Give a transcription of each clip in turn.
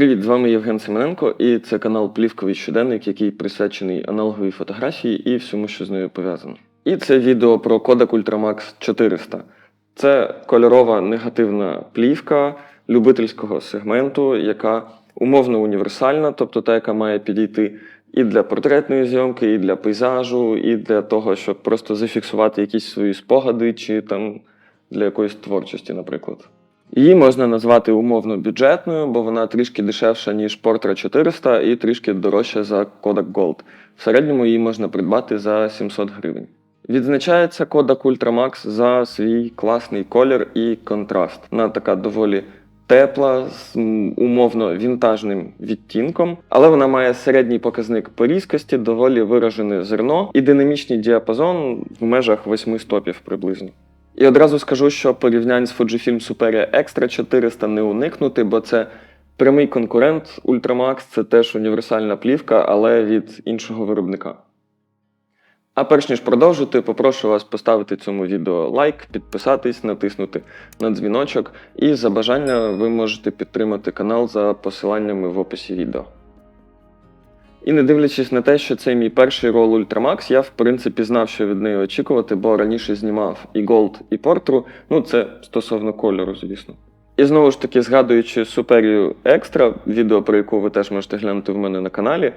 Привіт, з вами Євген Семененко, і це канал Плівковий щоденник, який присвячений аналоговій фотографії і всьому, що з нею пов'язано. І це відео про Kodak Ultramax 400. Це кольорова негативна плівка любительського сегменту, яка умовно універсальна, тобто та, яка має підійти і для портретної зйомки, і для пейзажу, і для того, щоб просто зафіксувати якісь свої спогади, чи там для якоїсь творчості, наприклад. Її можна назвати умовно бюджетною, бо вона трішки дешевша, ніж Portra 400 і трішки дорожча за Kodak Gold. В середньому її можна придбати за 700 гривень. Відзначається Kodak Ultramax за свій класний колір і контраст. Вона така доволі тепла, з умовно вінтажним відтінком, але вона має середній показник по різкості, доволі виражене зерно і динамічний діапазон в межах 8 стопів приблизно. І одразу скажу, що порівнянь з Fujifilm Superia Extra 400 не уникнути, бо це прямий конкурент Ultramax, це теж універсальна плівка, але від іншого виробника. А перш ніж продовжити, попрошу вас поставити цьому відео лайк, підписатись, натиснути на дзвіночок, і за бажання ви можете підтримати канал за посиланнями в описі відео. І не дивлячись на те, що це мій перший рол Ultramax, я в принципі знав, що від неї очікувати, бо раніше знімав і Gold, і Portru. Ну, це стосовно кольору, звісно. І знову ж таки, згадуючи Superia Extra, відео, про яку ви теж можете глянути в мене на каналі,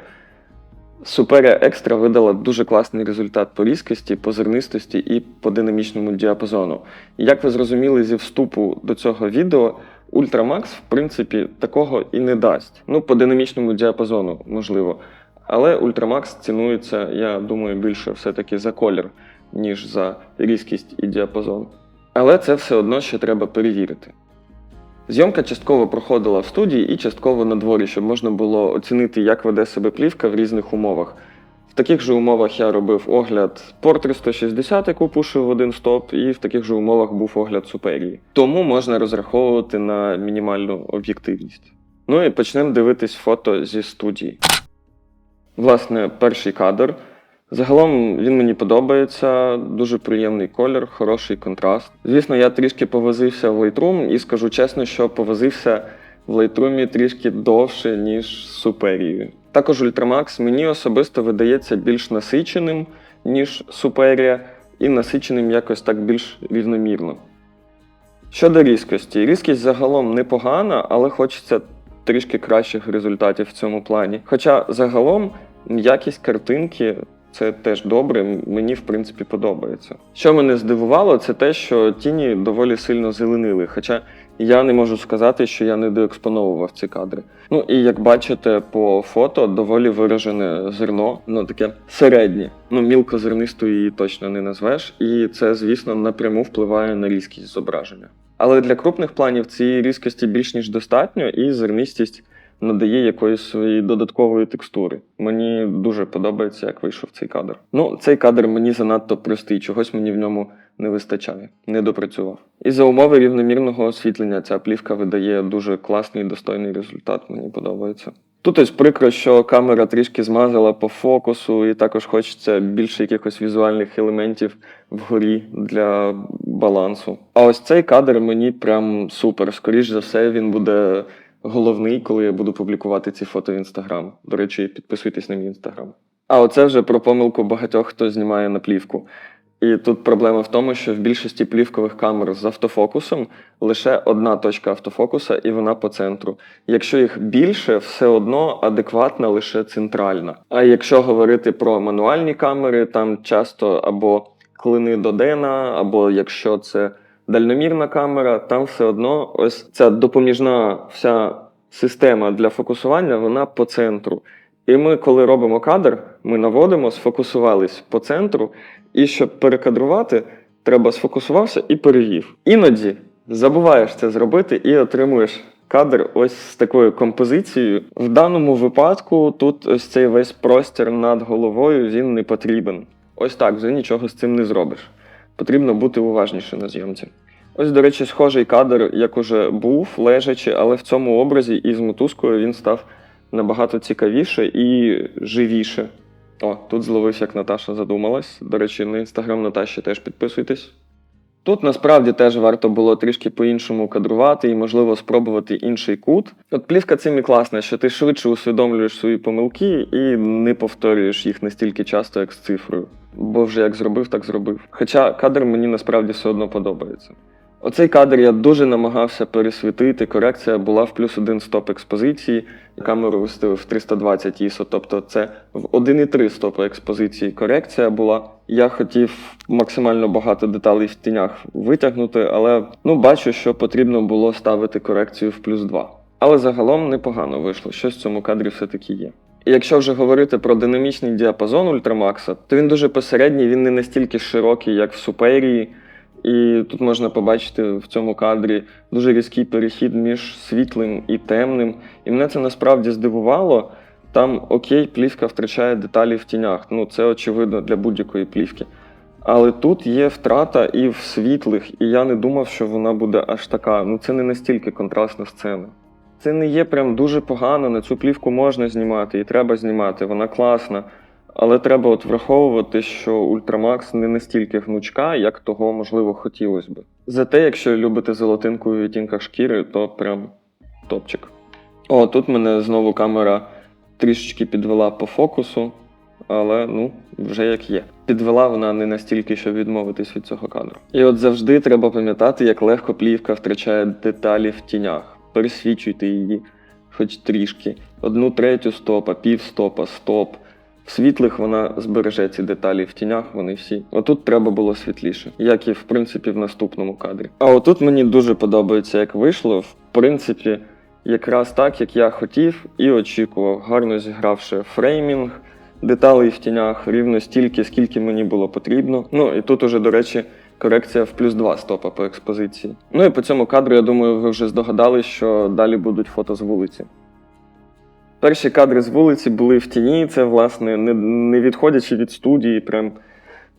Superia Extra видала дуже класний результат по різкості, по зернистості і по динамічному діапазону. Як ви зрозуміли зі вступу до цього відео, Ultramax, в принципі, такого і не дасть. Ну, по динамічному діапазону, можливо. Але Ultramax цінується, я думаю, більше все-таки за колір, ніж за різкість і діапазон. Але це все одно ще треба перевірити. Зйомка частково проходила в студії і частково на дворі, щоб можна було оцінити, як веде себе плівка в різних умовах. В таких же умовах я робив огляд Portre 160, яку пушив в один стоп, і в таких же умовах був огляд Суперії. Тому можна розраховувати на мінімальну об'єктивність. Ну і почнемо дивитись фото зі студії. Власне, перший кадр. Загалом він мені подобається, дуже приємний колір, хороший контраст. Звісно, я трішки повозився в Lightroom і скажу чесно, що повозився в Lightroom трішки довше, ніж з Суперією. Також Ultramax мені особисто видається більш насиченим, ніж Superia, і насиченим якось так більш рівномірно. Щодо різкості, різкість загалом непогана, але хочеться трішки кращих результатів в цьому плані. Хоча загалом якість картинки це теж добре, мені в принципі подобається. Що мене здивувало, це те, що тіні доволі сильно зеленили. Хоча я не можу сказати, що я не доекспоновував ці кадри. Ну і як бачите по фото, доволі виражене зерно, ну таке середнє. Ну, мілкозернистою її точно не назвеш, і це, звісно, напряму впливає на різкість зображення. Але для крупних планів цієї різкості більш ніж достатньо, і зернистість надає якоїсь своєї додаткової текстури. Мені дуже подобається, як вийшов цей кадр. Ну, цей кадр мені занадто простий, чогось мені в ньому не вистачає, не допрацював. І за умови рівномірного освітлення ця плівка видає дуже класний і достойний результат, мені подобається. Тут ось прикро, що камера трішки змазала по фокусу, і також хочеться більше якихось візуальних елементів вгорі для балансу. А ось цей кадр мені прям супер. Скоріш за все, він буде головний, коли я буду публікувати ці фото в інстаграм. До речі, підписуйтесь на мій інстаграм. А оце вже про помилку багатьох, хто знімає на плівку. І тут проблема в тому, що в більшості плівкових камер з автофокусом лише одна точка автофокуса, і вона по центру. Якщо їх більше, все одно адекватна лише центральна. А якщо говорити про мануальні камери, там часто або клини до Дена, або якщо це дальномірна камера, там все одно ось ця допоміжна вся система для фокусування, вона по центру. І ми, коли робимо кадр, ми наводимо, сфокусувались по центру, і щоб перекадрувати, треба сфокусувався і перевів. Іноді забуваєш це зробити і отримуєш кадр ось з такою композицією. В даному випадку тут ось цей весь простір над головою він не потрібен. Ось так, вже нічого з цим не зробиш. Потрібно бути уважніше на зйомці. Ось, до речі, схожий кадр, як уже був, лежачи, але в цьому образі із мотузкою він став набагато цікавіше і живіше. О, тут зловився, як Наташа задумалась. До речі, на інстаграм Наташі теж підписуйтесь. Тут насправді теж варто було трішки по-іншому кадрувати і, можливо, спробувати інший кут. От плівка цим і класна, що ти швидше усвідомлюєш свої помилки і не повторюєш їх настільки часто, як з цифрою. Бо вже як зробив, так зробив. Хоча кадр мені насправді все одно подобається. Оцей кадр я дуже намагався пересвітити. Корекція була в плюс один стоп експозиції. Камеру виставив в 320 ISO, тобто це в 1,3 стопи експозиції корекція була. Я хотів максимально багато деталей в тінях витягнути, але ну бачу, що потрібно було ставити корекцію в плюс 2. Але загалом непогано вийшло. Щось в цьому кадрі все-таки є. Якщо вже говорити про динамічний діапазон Ультрамакса, то він дуже посередній, він не настільки широкий, як в Суперії. І тут можна побачити в цьому кадрі дуже різкий перехід між світлим і темним. І мене це насправді здивувало. Там окей, плівка втрачає деталі в тінях. Ну це очевидно для будь-якої плівки. Але тут є втрата і в світлих, і я не думав, що вона буде аж така. Ну це не настільки контрастна сцена. Це не є прям дуже погано. На цю плівку можна знімати і треба знімати, вона класна. Але треба от враховувати, що Ультрамакс не настільки гнучка, як того, можливо, хотілося би. Зате, якщо любите золотинку у відтінках шкіри, то прям топчик. О, тут мене знову камера трішечки підвела по фокусу, але ну, вже як є. Підвела вона не настільки, щоб відмовитись від цього кадру. І от завжди треба пам'ятати, як легко плівка втрачає деталі в тінях. Пересвічуйте її, хоч трішки. Одну третю стопа, пів стопа, стоп. В світлих вона збереже ці деталі в тінях, вони всі. Отут треба було світліше, як і в принципі в наступному кадрі. А отут мені дуже подобається, як вийшло. В принципі, якраз так, як я хотів і очікував, гарно зігравши фреймінг, деталей в тінях рівно стільки, скільки мені було потрібно. Ну і тут уже, до речі, корекція в плюс 2 стопа по експозиції. Ну і по цьому кадру, я думаю, ви вже здогадались, що далі будуть фото з вулиці. Перші кадри з вулиці були в тіні. Це, власне, не, не відходячи від студії, прям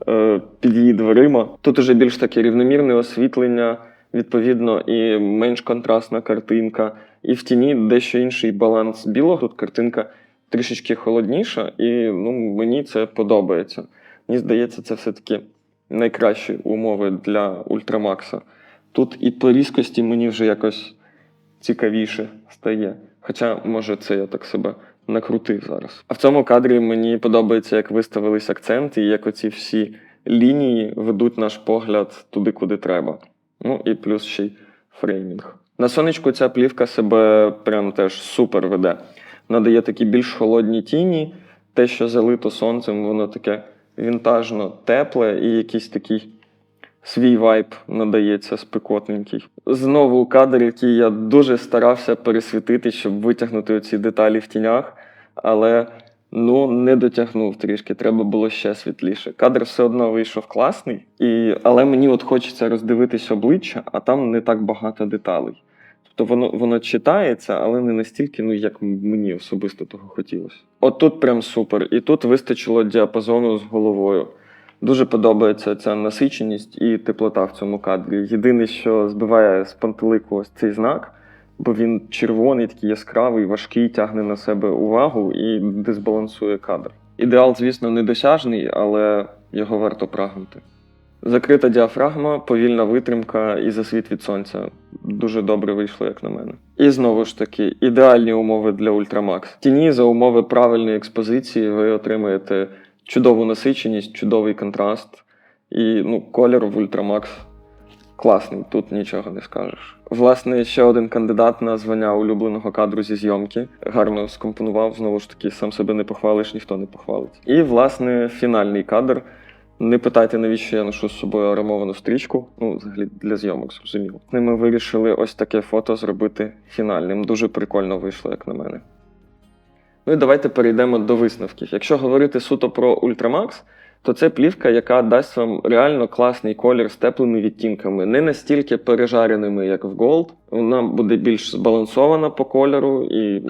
е, під її дверима. Тут уже більш таке рівномірне освітлення, відповідно, і менш контрастна картинка. І в тіні дещо інший баланс білого. Тут картинка трішечки холодніша, і ну, мені це подобається. Мені здається, це все-таки найкращі умови для Ультрамакса. Тут і по різкості мені вже якось цікавіше стає. Хоча, може, це я так себе накрутив зараз. А в цьому кадрі мені подобається, як виставились акценти, і як оці всі лінії ведуть наш погляд туди, куди треба. Ну і плюс ще й фреймінг. На сонечку ця плівка себе прям теж супер веде. Надає такі більш холодні тіні. Те, що залито сонцем, воно таке вінтажно тепле і якийсь такий свій вайб надається спекотненький. Знову кадр, який я дуже старався пересвітити, щоб витягнути ці деталі в тінях, але ну не дотягнув трішки, треба було ще світліше. Кадр все одно вийшов класний, і, але мені от хочеться роздивитись обличчя, а там не так багато деталей. Тобто воно воно читається, але не настільки, ну як мені особисто того хотілося. От тут прям супер. І тут вистачило діапазону з головою. Дуже подобається ця насиченість і теплота в цьому кадрі. Єдине, що збиває з пантелику ось цей знак, бо він червоний, такий яскравий, важкий, тягне на себе увагу і дисбалансує кадр. Ідеал, звісно, недосяжний, але його варто прагнути. Закрита діафрагма, повільна витримка і засвіт від сонця. Дуже добре вийшло, як на мене. І знову ж таки, ідеальні умови для Ультрамакс. Тіні за умови правильної експозиції ви отримаєте чудову насиченість, чудовий контраст. І ну, колір в Ультрамакс класний, тут нічого не скажеш. Власне, ще один кандидат на звання улюбленого кадру зі зйомки. Гарно скомпонував, знову ж таки, сам себе не похвалиш, ніхто не похвалить. І, власне, фінальний кадр. Не питайте, навіщо я ношу з собою аромовану стрічку. Ну, взагалі для зйомок, зрозуміло. Ми вирішили ось таке фото зробити фінальним. Дуже прикольно вийшло, як на мене. Ну і давайте перейдемо до висновків. Якщо говорити суто про Ultramax, то це плівка, яка дасть вам реально класний колір з теплими відтінками, не настільки пережареними, як в Gold. Вона буде більш збалансована по кольору, і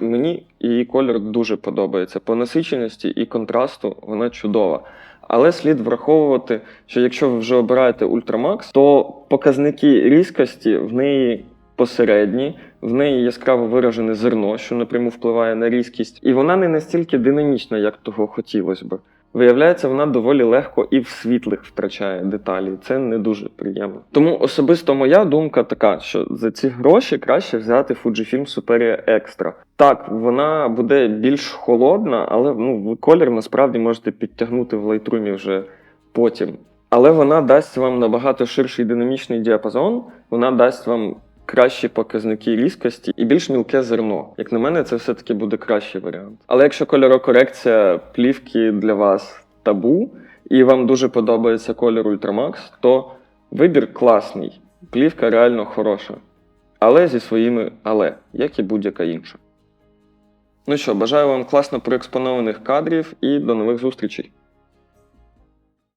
мені, її колір дуже подобається. По насиченості і контрасту вона чудова. Але слід враховувати, що якщо ви вже обираєте Ultramax, то показники різкості в неї посередні, в неї яскраво виражене зерно, що напряму впливає на різкість, і вона не настільки динамічна, як того хотілося би. Виявляється, вона доволі легко і в світлих втрачає деталі. Це не дуже приємно. Тому особисто моя думка така, що за ці гроші краще взяти Fujifilm Superia Extra. Так, вона буде більш холодна, але ну, колір насправді можете підтягнути в Lightroom вже потім. Але вона дасть вам набагато ширший динамічний діапазон, вона дасть вам кращі показники різкості і більш мілке зерно. Як на мене, це все-таки буде кращий варіант. Але якщо кольорокорекція плівки для вас табу, і вам дуже подобається колір Ultramax, то вибір класний, плівка реально хороша. Але зі своїми але, як і будь-яка інша. Ну що, бажаю вам класно проекспонованих кадрів і до нових зустрічей!